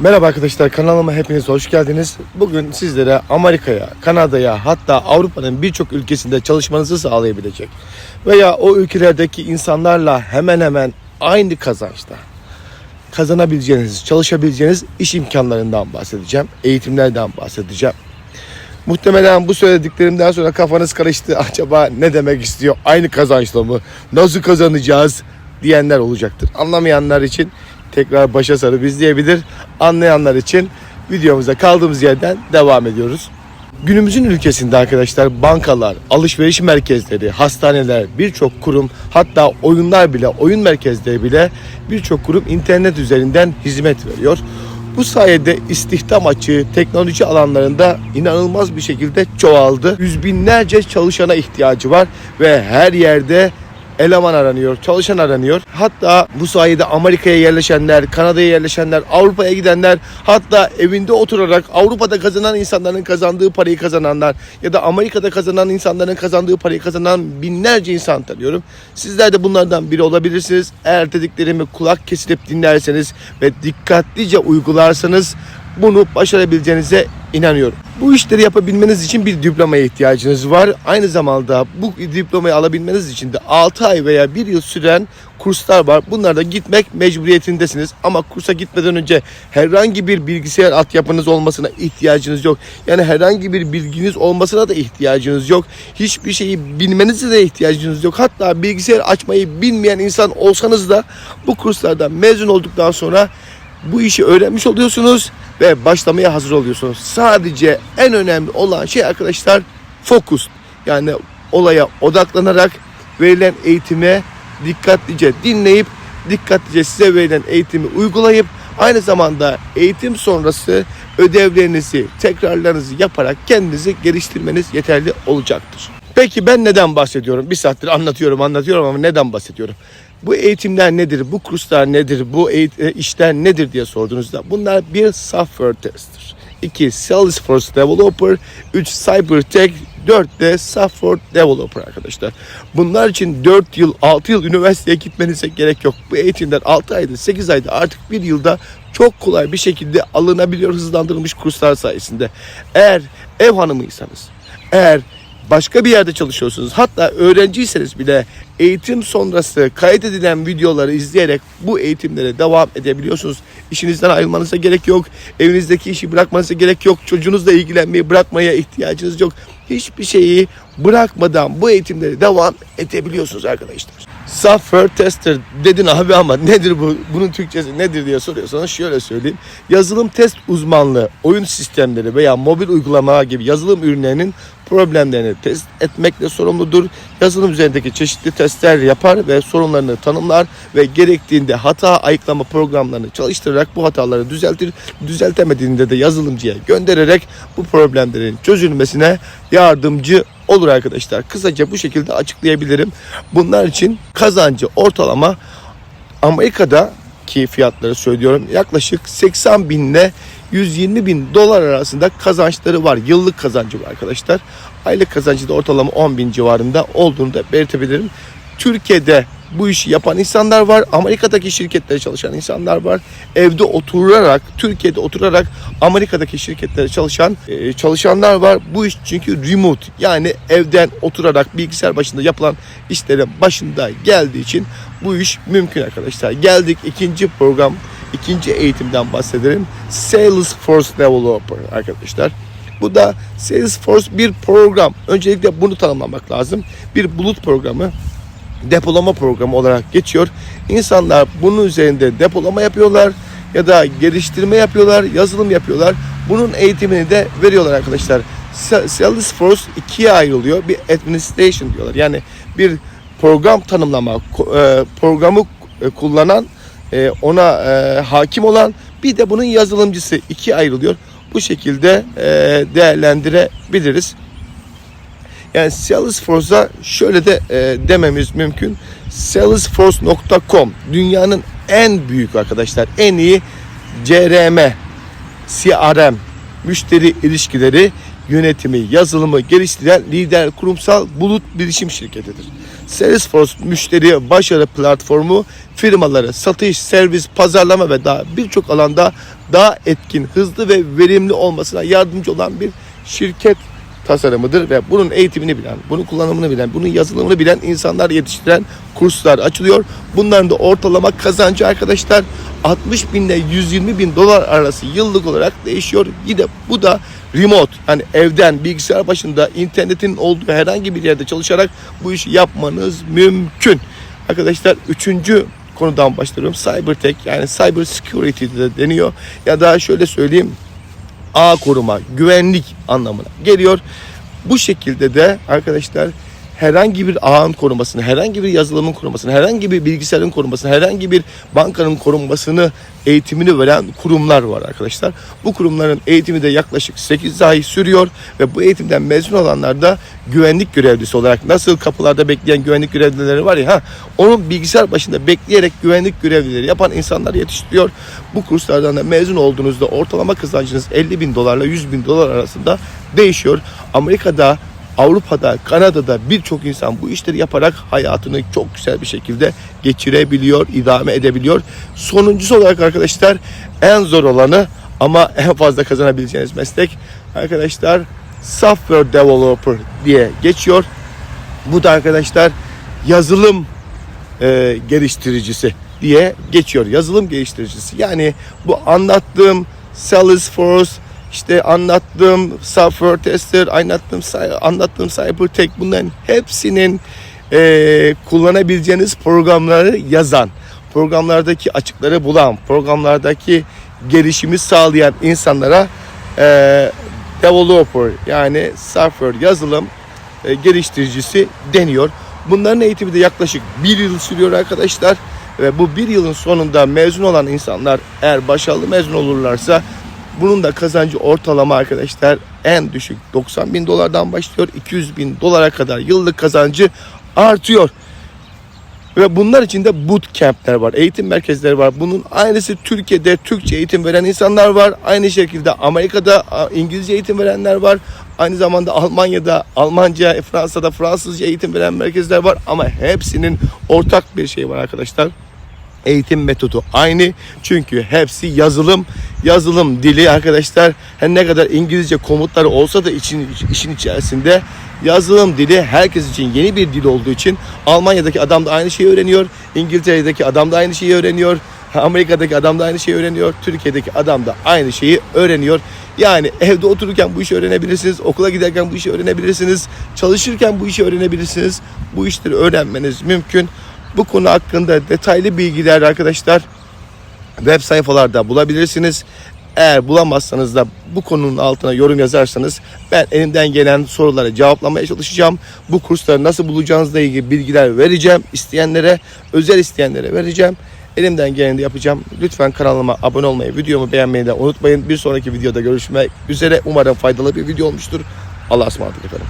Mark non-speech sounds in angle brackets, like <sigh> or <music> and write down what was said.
Merhaba arkadaşlar kanalıma hepiniz hoş geldiniz. Bugün sizlere Amerika'ya, Kanada'ya hatta Avrupa'nın birçok ülkesinde çalışmanızı sağlayabilecek veya o ülkelerdeki insanlarla hemen hemen aynı kazançta kazanabileceğiniz, çalışabileceğiniz iş imkanlarından bahsedeceğim. Eğitimlerden bahsedeceğim. Muhtemelen bu söylediklerimden sonra kafanız karıştı. <laughs> Acaba ne demek istiyor? Aynı kazançla mı? Nasıl kazanacağız? diyenler olacaktır. Anlamayanlar için tekrar başa sarıp izleyebilir. Anlayanlar için videomuza kaldığımız yerden devam ediyoruz. Günümüzün ülkesinde arkadaşlar bankalar, alışveriş merkezleri, hastaneler, birçok kurum hatta oyunlar bile, oyun merkezleri bile birçok kurum internet üzerinden hizmet veriyor. Bu sayede istihdam açığı teknoloji alanlarında inanılmaz bir şekilde çoğaldı. Yüz binlerce çalışana ihtiyacı var ve her yerde eleman aranıyor, çalışan aranıyor. Hatta bu sayede Amerika'ya yerleşenler, Kanada'ya yerleşenler, Avrupa'ya gidenler, hatta evinde oturarak Avrupa'da kazanan insanların kazandığı parayı kazananlar ya da Amerika'da kazanan insanların kazandığı parayı kazanan binlerce insan tanıyorum. Sizler de bunlardan biri olabilirsiniz. Eğer dediklerimi kulak kesilip dinlerseniz ve dikkatlice uygularsanız bunu başarabileceğinize inanıyorum. Bu işleri yapabilmeniz için bir diplomaya ihtiyacınız var. Aynı zamanda bu diplomayı alabilmeniz için de 6 ay veya 1 yıl süren kurslar var. Bunlarda gitmek mecburiyetindesiniz. Ama kursa gitmeden önce herhangi bir bilgisayar altyapınız olmasına ihtiyacınız yok. Yani herhangi bir bilginiz olmasına da ihtiyacınız yok. Hiçbir şeyi bilmenize de ihtiyacınız yok. Hatta bilgisayar açmayı bilmeyen insan olsanız da bu kurslardan mezun olduktan sonra bu işi öğrenmiş oluyorsunuz ve başlamaya hazır oluyorsunuz. Sadece en önemli olan şey arkadaşlar fokus. Yani olaya odaklanarak verilen eğitime dikkatlice dinleyip dikkatlice size verilen eğitimi uygulayıp aynı zamanda eğitim sonrası ödevlerinizi, tekrarlarınızı yaparak kendinizi geliştirmeniz yeterli olacaktır. Peki ben neden bahsediyorum? Bir saattir anlatıyorum anlatıyorum ama neden bahsediyorum? Bu eğitimler nedir? Bu kurslar nedir? Bu e, işler nedir diye sorduğunuzda bunlar bir software tester. 2 Salesforce Developer, 3 Cybertech, 4 de Software Developer arkadaşlar. Bunlar için 4 yıl, 6 yıl üniversiteye gitmenize gerek yok. Bu eğitimler 6 ayda, 8 ayda artık bir yılda çok kolay bir şekilde alınabiliyor hızlandırılmış kurslar sayesinde. Eğer ev hanımıysanız, eğer başka bir yerde çalışıyorsunuz hatta öğrenciyseniz bile eğitim sonrası kaydedilen videoları izleyerek bu eğitimlere devam edebiliyorsunuz. İşinizden ayrılmanıza gerek yok. Evinizdeki işi bırakmanıza gerek yok. Çocuğunuzla ilgilenmeyi bırakmaya ihtiyacınız yok. Hiçbir şeyi bırakmadan bu eğitimlere devam edebiliyorsunuz arkadaşlar. Software tester dedin abi ama nedir bu? Bunun Türkçesi nedir diye soruyorsanız şöyle söyleyeyim. Yazılım test uzmanlığı, oyun sistemleri veya mobil uygulama gibi yazılım ürünlerinin problemlerini test etmekle sorumludur. Yazılım üzerindeki çeşitli testler yapar ve sorunlarını tanımlar ve gerektiğinde hata ayıklama programlarını çalıştırarak bu hataları düzeltir. Düzeltemediğinde de yazılımcıya göndererek bu problemlerin çözülmesine yardımcı olur arkadaşlar. Kısaca bu şekilde açıklayabilirim. Bunlar için kazancı ortalama Amerika'da ki fiyatları söylüyorum yaklaşık 80 bin ile 120 bin dolar arasında kazançları var. Yıllık kazancı var arkadaşlar. Aylık kazancı da ortalama 10 bin civarında olduğunu da belirtebilirim. Türkiye'de bu işi yapan insanlar var. Amerika'daki şirketlere çalışan insanlar var. Evde oturarak, Türkiye'de oturarak Amerika'daki şirketlere çalışan e, çalışanlar var. Bu iş çünkü remote yani evden oturarak bilgisayar başında yapılan işlerin başında geldiği için bu iş mümkün arkadaşlar. Geldik ikinci program, ikinci eğitimden bahsedelim. Salesforce Developer arkadaşlar. Bu da Salesforce bir program. Öncelikle bunu tanımlamak lazım. Bir bulut programı depolama programı olarak geçiyor. İnsanlar bunun üzerinde depolama yapıyorlar ya da geliştirme yapıyorlar, yazılım yapıyorlar. Bunun eğitimini de veriyorlar arkadaşlar. Sa- Salesforce ikiye ayrılıyor. Bir administration diyorlar. Yani bir program tanımlama, e, programı e, kullanan, e, ona hakim olan bir de bunun yazılımcısı ikiye ayrılıyor. Bu şekilde değerlendirebiliriz. Yani Salesforce'a şöyle de e, dememiz mümkün. Salesforce.com dünyanın en büyük arkadaşlar en iyi CRM, CRM, müşteri ilişkileri yönetimi, yazılımı geliştiren lider kurumsal bulut bilişim şirketidir. Salesforce müşteri başarı platformu firmaları satış, servis, pazarlama ve daha birçok alanda daha etkin, hızlı ve verimli olmasına yardımcı olan bir şirket tasarımıdır ve bunun eğitimini bilen, bunun kullanımını bilen, bunun yazılımını bilen insanlar yetiştiren kurslar açılıyor. Bunların da ortalama kazancı arkadaşlar 60 bin ile 120 bin dolar arası yıllık olarak değişiyor. Yine bu da remote yani evden bilgisayar başında internetin olduğu herhangi bir yerde çalışarak bu işi yapmanız mümkün. Arkadaşlar üçüncü konudan başlıyorum. Cybertech yani cyber security de deniyor. Ya da şöyle söyleyeyim ağ koruma, güvenlik anlamına geliyor. Bu şekilde de arkadaşlar herhangi bir ağın korumasını, herhangi bir yazılımın korumasını, herhangi bir bilgisayarın korumasını, herhangi bir bankanın korunmasını eğitimini veren kurumlar var arkadaşlar. Bu kurumların eğitimi de yaklaşık 8 ay sürüyor ve bu eğitimden mezun olanlar da güvenlik görevlisi olarak nasıl kapılarda bekleyen güvenlik görevlileri var ya ha onun bilgisayar başında bekleyerek güvenlik görevlileri yapan insanlar yetiştiriyor. Bu kurslardan da mezun olduğunuzda ortalama kazancınız 50 bin dolarla 100 bin dolar arasında değişiyor. Amerika'da Avrupa'da, Kanada'da birçok insan bu işleri yaparak hayatını çok güzel bir şekilde geçirebiliyor, idame edebiliyor. Sonuncusu olarak arkadaşlar en zor olanı ama en fazla kazanabileceğiniz meslek arkadaşlar software developer diye geçiyor. Bu da arkadaşlar yazılım e, geliştiricisi diye geçiyor. Yazılım geliştiricisi. Yani bu anlattığım Salesforce, işte anlattığım software tester, anlattığım, anlattığım cybertech bunların hepsinin e, kullanabileceğiniz programları yazan, programlardaki açıkları bulan, programlardaki gelişimi sağlayan insanlara e, developer yani software yazılım e, geliştiricisi deniyor. Bunların eğitimi de yaklaşık bir yıl sürüyor arkadaşlar. Ve bu bir yılın sonunda mezun olan insanlar eğer başarılı mezun olurlarsa bunun da kazancı ortalama arkadaşlar en düşük 90 bin dolardan başlıyor. 200 bin dolara kadar yıllık kazancı artıyor. Ve bunlar için de bootcamp'ler var, eğitim merkezleri var. Bunun aynısı Türkiye'de Türkçe eğitim veren insanlar var. Aynı şekilde Amerika'da İngilizce eğitim verenler var. Aynı zamanda Almanya'da Almanca, Fransa'da Fransızca eğitim veren merkezler var. Ama hepsinin ortak bir şey var arkadaşlar eğitim metodu aynı. Çünkü hepsi yazılım. Yazılım dili arkadaşlar her ne kadar İngilizce komutları olsa da için, işin içerisinde yazılım dili herkes için yeni bir dil olduğu için Almanya'daki adam da aynı şeyi öğreniyor. İngiltere'deki adam da aynı şeyi öğreniyor. Amerika'daki adam da aynı şeyi öğreniyor. Türkiye'deki adam da aynı şeyi öğreniyor. Yani evde otururken bu işi öğrenebilirsiniz. Okula giderken bu işi öğrenebilirsiniz. Çalışırken bu işi öğrenebilirsiniz. Bu işleri öğrenmeniz mümkün. Bu konu hakkında detaylı bilgiler arkadaşlar web sayfalarda bulabilirsiniz. Eğer bulamazsanız da bu konunun altına yorum yazarsanız ben elimden gelen soruları cevaplamaya çalışacağım. Bu kursları nasıl bulacağınızla ilgili bilgiler vereceğim. isteyenlere, özel isteyenlere vereceğim. Elimden geleni de yapacağım. Lütfen kanalıma abone olmayı, videomu beğenmeyi de unutmayın. Bir sonraki videoda görüşmek üzere. Umarım faydalı bir video olmuştur. Allah'a ısmarladık efendim.